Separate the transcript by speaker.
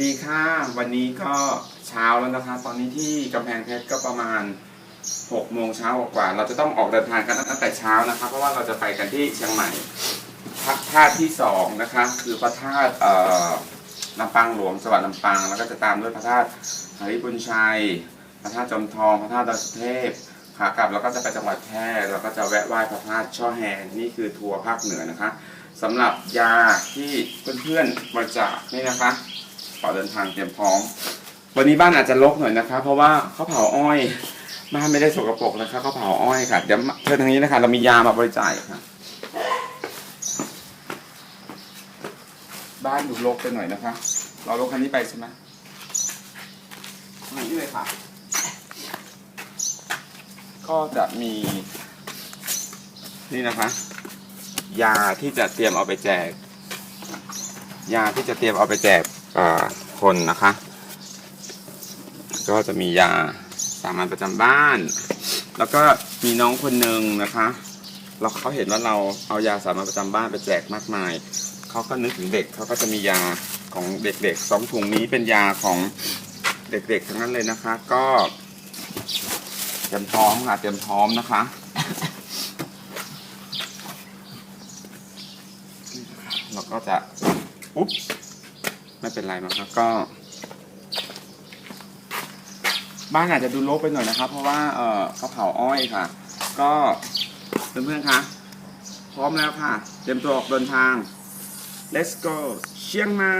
Speaker 1: ดีค่ะวันนี้ก็เช้าแล้วนะคะ ตอนนี้ที่กำแพงเพชรก็ประมาณ6โมงเช้ากว่าๆเราจะต้องออกเดินทางกันตั้งแต่เช้านะคะเพราะว่าเราจะไปกันที่เชียงใหม่พระธาตุที่สองนะคะ คือพระธาตุเอ่อลำปางหลวงจังหวัดลำปาง แล้วก็จะตามด้วยพระธาตุหาริบุญชัย พระธาตุจอมทอง พระธาตุดอยสุเทพขากลับเราก็จะไปจังหวัดแพร่เราก็จะแวะไหว้พระธาตุช่อแฮนี่คือทัวร์ภาคเหนือนะคะสำหรับยาที่เพื่อนๆบริจาคนี่นะคะ ขอเดินทางเตรียมพร้อม วันนี้บ้านอาจจะรกหน่อยนะคะ เพราะว่าเขาเผาอ้อยบ้านไม่ได้สกปรกนะคะเขาเผาอ้อยค่ะเดี๋ยวเชิญทางนี้นะคะ เรามียามาบริจาคค่ะ บ้านอยู่รกไปหน่อยนะคะ เรารถคันนี้ไปใช่ไหมทางนี้เลยค่ะ ก็จะมี นี่นะคะ ยาที่จะเตรียมเอาไปแจก ยาที่จะเตรียมเอาไปแจกเอ่อ คนนะคะ ก็จะมียาสามัญประจำบ้าน แล้วก็มีน้องคนหนึ่งนะคะ เราเขาเห็นว่าเราเอายาสามัญประจำบ้านไปแจกมากมาย เขาก็นึกถึงเด็กเขาก็จะมียาของเด็กๆสองถุงนี้เป็นยาของเด็กๆทั้งนั้นเลยนะคะ ก็เตรียมพร้อมค่ะเตรียมพร้อมนะคะเราก็จะอุ๊บ ไม่เป็นไรมั้งครับก็ บ้านอาจจะดูลกไปหน่อยนะครับ เพราะว่าเออเขาเผาอ้อยค่ะ ก็เพื่อนๆคะพร้อมแล้วค่ะ เตรียมตัวออกเดินทาง let's go เชียงใหม่